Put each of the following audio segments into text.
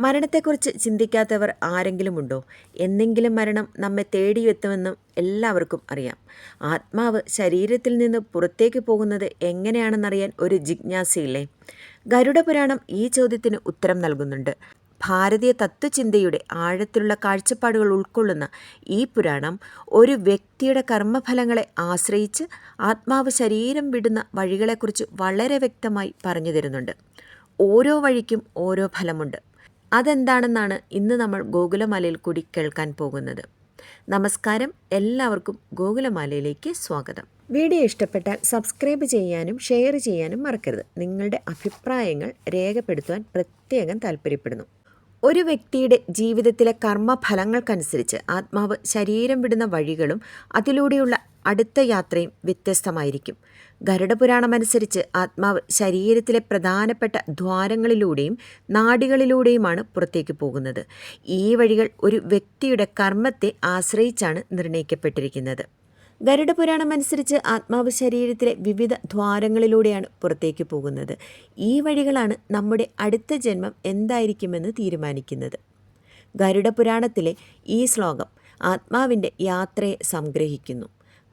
മരണത്തെക്കുറിച്ച് ചിന്തിക്കാത്തവർ ആരെങ്കിലുമുണ്ടോ? എന്നെങ്കിലും മരണം നമ്മെ തേടിയെത്തുമെന്നും എല്ലാവർക്കും അറിയാം. ആത്മാവ് ശരീരത്തിൽ നിന്ന് പുറത്തേക്ക് പോകുന്നത് എങ്ങനെയാണെന്നറിയാൻ ഒരു ജിജ്ഞാസയില്ലേ? ഗരുഡപുരാണം ഈ ചോദ്യത്തിന് ഉത്തരം നൽകുന്നുണ്ട്. ഭാരതീയ തത്വചിന്തയുടെ ആഴത്തിലുള്ള കാഴ്ചപ്പാടുകൾ ഉൾക്കൊള്ളുന്ന ഈ പുരാണം ഒരു വ്യക്തിയുടെ കർമ്മഫലങ്ങളെ ആശ്രയിച്ച് ആത്മാവ് ശരീരം വിടുന്ന വഴികളെക്കുറിച്ച് വളരെ വ്യക്തമായി പറഞ്ഞു തരുന്നുണ്ട്. ഓരോ വഴിക്കും ഓരോ ഫലമുണ്ട്. അതെന്താണെന്നാണ് ഇന്ന് നമ്മൾ ഗോകുലമാലയിൽ കൂടി കേൾക്കാൻ പോകുന്നത്. നമസ്കാരം. എല്ലാവർക്കും ഗോകുലമാലയിലേക്ക് സ്വാഗതം. വീഡിയോ ഇഷ്ടപ്പെട്ടാൽ സബ്സ്ക്രൈബ് ചെയ്യാനും ഷെയർ ചെയ്യാനും മറക്കരുത്. നിങ്ങളുടെ അഭിപ്രായങ്ങൾ രേഖപ്പെടുത്തുവാൻ പ്രത്യേകം താല്പര്യപ്പെടുന്നു. ഒരു വ്യക്തിയുടെ ജീവിതത്തിലെ കർമ്മഫലങ്ങൾക്കനുസരിച്ച് ആത്മാവ് ശരീരം വിടുന്ന വഴികളും അതിലൂടെയുള്ള അടുത്ത യാത്രയും വ്യത്യസ്തമായിരിക്കും. ഗരുഡപുരാണമനുസരിച്ച് ആത്മാവ് ശരീരത്തിലെ പ്രധാനപ്പെട്ട ദ്വാരങ്ങളിലൂടെയും നാഡികളിലൂടെയുമാണ് പുറത്തേക്ക് പോകുന്നത്. ഈ വഴികൾ ഒരു വ്യക്തിയുടെ കർമ്മത്തെ ആശ്രയിച്ചാണ് നിർണയിക്കപ്പെട്ടിരിക്കുന്നത് ഗരുഡപുരാണമനുസരിച്ച് ആത്മാവ് ശരീരത്തിലെ വിവിധ ദ്വാരങ്ങളിലൂടെയാണ് പുറത്തേക്ക് പോകുന്നത്. ഈ വഴികളാണ് നമ്മുടെ അടുത്ത ജന്മം എന്തായിരിക്കുമെന്ന് തീരുമാനിക്കുന്നത്. ഗരുഡപുരാണത്തിലെ ഈ ശ്ലോകം ആത്മാവിന്റെ യാത്രയെ സംഗ്രഹിക്കുന്നു.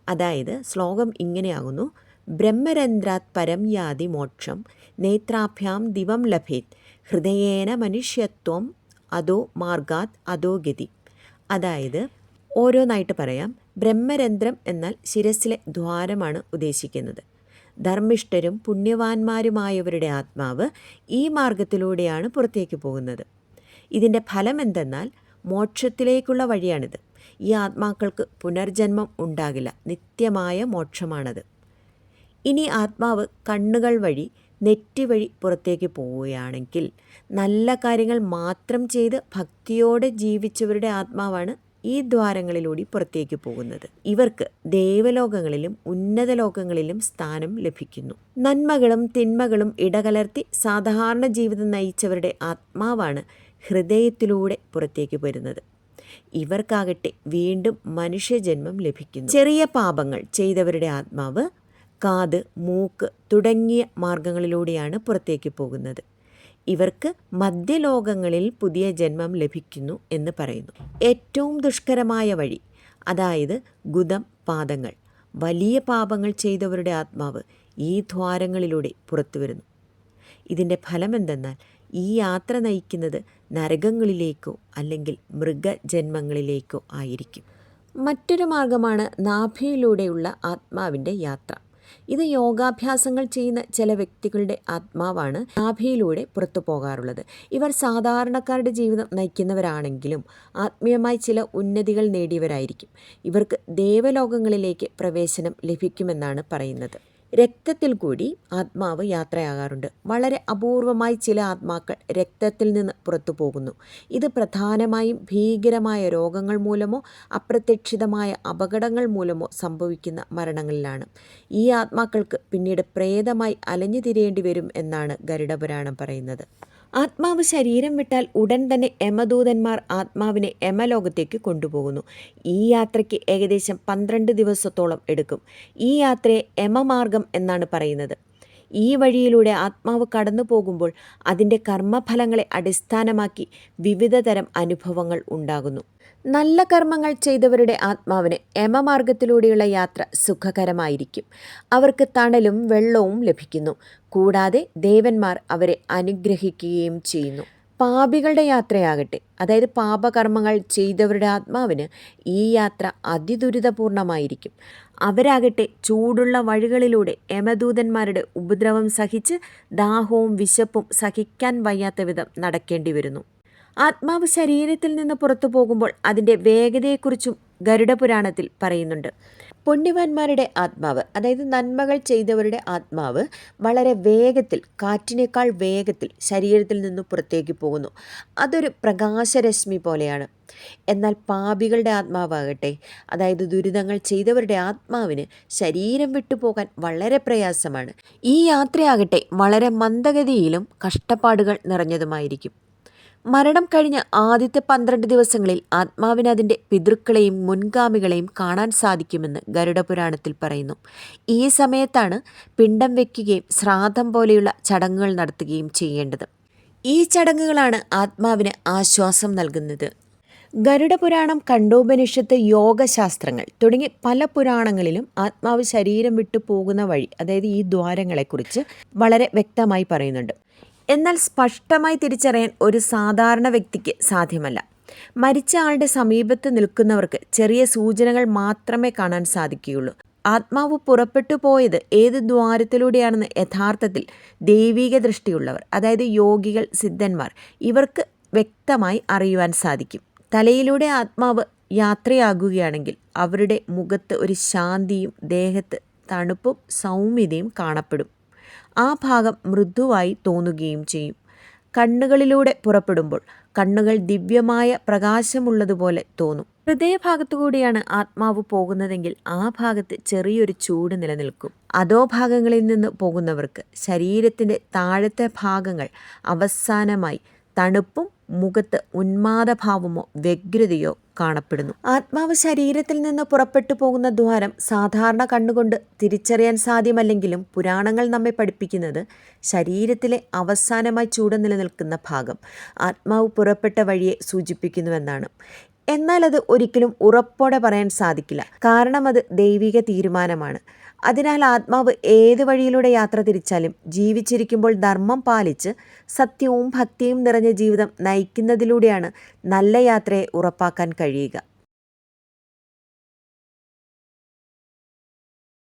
അതായത് ശ്ലോകം ഇങ്ങനെയാകുന്നു. ബ്രഹ്മരന്ധ്രാത് പരം യാതി മോക്ഷം നേത്രാഭ്യാം ദിവം ലഭേത് ഹൃദയേന മനുഷ്യത്വം അതോ മാർഗാത് അതോ ഗതി. അതായത് ഓരോന്നായിട്ട് പറയാം. ബ്രഹ്മരന്ധ്രം എന്നാൽ ശിരസിലെ ദ്വാരമാണ് ഉദ്ദേശിക്കുന്നത്. ധർമ്മിഷ്ഠരും പുണ്യവാന്മാരുമായവരുടെ ആത്മാവ് ഈ മാർഗത്തിലൂടെയാണ് പുറത്തേക്ക് പോകുന്നത്. ഇതിന്റെ ഫലം എന്തെന്നാൽ മോക്ഷത്തിലേക്കുള്ള വഴിയാണിത്. ഈ ആത്മാക്കൾക്ക് പുനർജന്മം ഉണ്ടാകില്ല. നിത്യമായ മോക്ഷമാണത്. ഇനി ആത്മാവ് കണ്ണുകൾ വഴി നെറ്റി വഴി പുറത്തേക്ക് പോവുകയാണെങ്കിൽ നല്ല കാര്യങ്ങൾ മാത്രം ചെയ്ത് ഭക്തിയോടെ ജീവിച്ചവരുടെ ആത്മാവാണ് ഈ ദ്വാരങ്ങളിലൂടെ പുറത്തേക്ക് പോകുന്നത്. ഇവർക്ക് ദേവലോകങ്ങളിലും ഉന്നത ലോകങ്ങളിലും സ്ഥാനം ലഭിക്കുന്നു. നന്മകളും തിന്മകളും ഇടകലർത്തി സാധാരണ ജീവിതം നയിച്ചവരുടെ ആത്മാവാണ് ഹൃദയത്തിലൂടെ പുറത്തേക്ക് വരുന്നത്. ഇവർക്കാകട്ടെ വീണ്ടും മനുഷ്യജന്മം ലഭിക്കുന്നു. ചെറിയ പാപങ്ങൾ ചെയ്തവരുടെ ആത്മാവ് കാത് മൂക്ക് തുടങ്ങിയ മാർഗങ്ങളിലൂടെയാണ് പുറത്തേക്ക് പോകുന്നത്. ഇവർക്ക് മധ്യലോകങ്ങളിൽ പുതിയ ജന്മം ലഭിക്കുന്നു എന്ന് പറയുന്നു. ഏറ്റവും ദുഷ്കരമായ വഴി അതായത് ഗുദം പാദങ്ങൾ വലിയ പാപങ്ങൾ ചെയ്തവരുടെ ആത്മാവ് ഈ ദ്വാരങ്ങളിലൂടെ പുറത്തു വരുന്നു ഇതിന്റെ ഫലം എന്തെന്നാൽ ഈ യാത്ര നയിക്കുന്നത് നരകങ്ങളിലേക്കോ അല്ലെങ്കിൽ മൃഗജന്മങ്ങളിലേക്കോ ആയിരിക്കും. മറ്റൊരു മാർഗമാണ് നാഭിയിലൂടെയുള്ള ആത്മാവിന്റെ യാത്ര. ഇത് യോഗാഭ്യാസങ്ങൾ ചെയ്യുന്ന ചില വ്യക്തികളുടെ ആത്മാവാണ് നാഭിയിലൂടെ പുറത്തു പോകാറുള്ളത്. ഇവർ സാധാരണക്കാരുടെ ജീവിതം നയിക്കുന്നവരാണെങ്കിലും ആത്മീയമായി ചില ഉന്നതികൾ നേടിയവരായിരിക്കും. ഇവർക്ക് ദേവലോകങ്ങളിലേക്ക് പ്രവേശനം ലഭിക്കുമെന്നാണ് പറയുന്നത്. രക്തത്തിൽ കൂടി ആത്മാവ് യാത്രയാകാറുണ്ട്. വളരെ അപൂർവമായി ചില ആത്മാക്കൾ രക്തത്തിൽ നിന്ന് പുറത്തു പോകുന്നു. ഇത് പ്രധാനമായും ഭീകരമായ രോഗങ്ങൾ മൂലമോ അപ്രത്യക്ഷിതമായ അപകടങ്ങൾ മൂലമോ സംഭവിക്കുന്ന മരണങ്ങളിലാണ്. ഈ ആത്മാക്കൾക്ക് പിന്നീട് പ്രേതമായി അലഞ്ഞു തിരിയേണ്ടി വരും എന്നാണ് ഗരുഡപുരാണം പറയുന്നത്. ആത്മാവ് ശരീരം വിട്ടാൽ ഉടൻ തന്നെ യമദൂതന്മാർ ആത്മാവിനെ യമലോകത്തേക്ക് കൊണ്ടുപോകുന്നു. ഈ യാത്രയ്ക്ക് ഏകദേശം പന്ത്രണ്ട് ദിവസത്തോളം എടുക്കും. ഈ യാത്രയെ യമമാർഗം എന്നാണ് പറയുന്നത്. ഈ വഴിയിലൂടെ ആത്മാവ് കടന്നു പോകുമ്പോൾ അതിന്റെ കർമ്മഫലങ്ങളെ അടിസ്ഥാനമാക്കി വിവിധ തരം അനുഭവങ്ങൾ ഉണ്ടാകുന്നു. നല്ല കർമ്മങ്ങൾ ചെയ്തവരുടെ ആത്മാവിന് യമമാർഗത്തിലൂടെയുള്ള യാത്ര സുഖകരമായിരിക്കും. അവർക്ക് തണലും വെള്ളവും ലഭിക്കുന്നു. കൂടാതെ ദേവന്മാർ അവരെ അനുഗ്രഹിക്കുകയും ചെയ്യുന്നു. പാപികളുടെ യാത്രയാകട്ടെ അതായത് പാപകർമ്മങ്ങൾ ചെയ്തവരുടെ ആത്മാവിന് ഈ യാത്ര അതിദുരിതപൂർണമായിരിക്കും. അവരാകട്ടെ ചൂടുള്ള വഴികളിലൂടെ യമദൂതന്മാരുടെ ഉപദ്രവം സഹിച്ച് ദാഹവും വിശപ്പും സഹിക്കാൻ വയ്യാത്ത വിധം നടക്കേണ്ടി വരുന്നു. ആത്മാവ് ശരീരത്തിൽ നിന്ന് പുറത്തു പോകുമ്പോൾ അതിന്റെ വേഗതയെക്കുറിച്ചും ഗരുഡപുരാണത്തിൽ പറയുന്നുണ്ട്. പുണ്യവാന്മാരുടെ ആത്മാവ് അതായത് നന്മകൾ ചെയ്തവരുടെ ആത്മാവ് വളരെ വേഗത്തിൽ കാറ്റിനേക്കാൾ വേഗത്തിൽ ശരീരത്തിൽ നിന്ന് പുറത്തേക്ക് പോകുന്നു. അതൊരു പ്രകാശരശ്മി പോലെയാണ്. എന്നാൽ പാപികളുടെ ആത്മാവാകട്ടെ അതായത് ദുരിതങ്ങൾ ചെയ്തവരുടെ ആത്മാവിന് ശരീരം വിട്ടുപോകാൻ വളരെ പ്രയാസമാണ്. ഈ യാത്രയാകട്ടെ വളരെ മന്ദഗതിയിലും കഷ്ടപ്പാടുകൾ നിറഞ്ഞതുമായിരിക്കും. മരണം കഴിഞ്ഞ ആദ്യത്തെ പന്ത്രണ്ട് ദിവസങ്ങളിൽ ആത്മാവിന് അതിന്റെ പിതൃക്കളെയും മുൻഗാമികളെയും കാണാൻ സാധിക്കുമെന്ന് ഗരുഡപുരാണത്തിൽ പറയുന്നു. ഈ സമയത്താണ് പിണ്ടം വയ്ക്കുകയും ശ്രാദ്ധം പോലെയുള്ള ചടങ്ങുകൾ നടത്തുകയും ചെയ്യേണ്ടത്. ഈ ചടങ്ങുകളാണ് ആത്മാവിന് ആശ്വാസം നൽകുന്നത്. ഗരുഡപുരാണം കണ്ടോപനിഷത്ത് യോഗശാസ്ത്രങ്ങൾ തുടങ്ങി പല പുരാണങ്ങളിലും ആത്മാവ് ശരീരം വിട്ടു പോകുന്ന വഴി അതായത് ഈ ദ്വാരങ്ങളെക്കുറിച്ച് വളരെ വ്യക്തമായി പറയുന്നുണ്ട്. എന്നാൽ സ്പഷ്ടമായി തിരിച്ചറിയാൻ ഒരു സാധാരണ വ്യക്തിക്ക് സാധ്യമല്ല. മരിച്ച ആളുടെ സമീപത്ത് നിൽക്കുന്നവർക്ക് ചെറിയ സൂചനകൾ മാത്രമേ കാണാൻ സാധിക്കുകയുള്ളൂ. ആത്മാവ് പുറപ്പെട്ടു പോയത് ഏത് ദ്വാരത്തിലൂടെയാണെന്ന് യഥാർത്ഥത്തിൽ ദൈവിക ദൃഷ്ടിയുള്ളവർ അതായത് യോഗികൾ സിദ്ധന്മാർ ഇവർക്ക് വ്യക്തമായി അറിയുവാൻ സാധിക്കും. തലയിലൂടെ ആത്മാവ് യാത്രയാകുകയാണെങ്കിൽ അവരുടെ മുഖത്ത് ഒരു ശാന്തിയും ദേഹത്ത് തണുപ്പും സൗമ്യതയും കാണപ്പെടും. ആ ഭാഗം മൃദുവായി തോന്നുകയും ചെയ്യും. കണ്ണുകളിലൂടെ പുറപ്പെടുമ്പോൾ കണ്ണുകൾ ദിവ്യമായ പ്രകാശമുള്ളതുപോലെ തോന്നും. ഹൃദയഭാഗത്തുകൂടിയാണ് ആത്മാവ് പോകുന്നതെങ്കിൽ ആ ഭാഗത്ത് ചെറിയൊരു ചൂട് നിലനിൽക്കും. അതോ ഭാഗങ്ങളിൽ നിന്ന് പോകുന്നവർക്ക് ശരീരത്തിന്റെ താഴത്തെ ഭാഗങ്ങൾ അവസാനമായി തണുപ്പും മുഖത്ത് ഉന്മാദഭാവമോ വ്യഗ്രതയോ കാണപ്പെടുന്നു. ആത്മാവ് ശരീരത്തിൽ നിന്ന് പുറപ്പെട്ടു പോകുന്ന ദ്വാരം സാധാരണ കണ്ണുകൊണ്ട് തിരിച്ചറിയാൻ സാധ്യമല്ലെങ്കിലും പുരാണങ്ങൾ നമ്മെ പഠിപ്പിക്കുന്നത് ശരീരത്തിലെ അവസാനമായി ചൂട് നിലനിൽക്കുന്ന ഭാഗം ആത്മാവ് പുറപ്പെട്ട വഴിയെ സൂചിപ്പിക്കുന്നുവെന്നാണ്. എന്നാൽ അത് ഒരിക്കലും ഉറപ്പോടെ പറയാൻ സാധിക്കില്ല. കാരണം അത് ദൈവിക തീരുമാനമാണ്. അതിനാൽ ആത്മാവ് ഏത് വഴിയിലൂടെ യാത്ര തിരിച്ചാലും ജീവിച്ചിരിക്കുമ്പോൾ ധർമ്മം പാലിച്ച് സത്യവും ഭക്തിയും നിറഞ്ഞ ജീവിതം നയിക്കുന്നതിലൂടെയാണ് നല്ല യാത്രയെ ഉറപ്പാക്കാൻ കഴിയുക.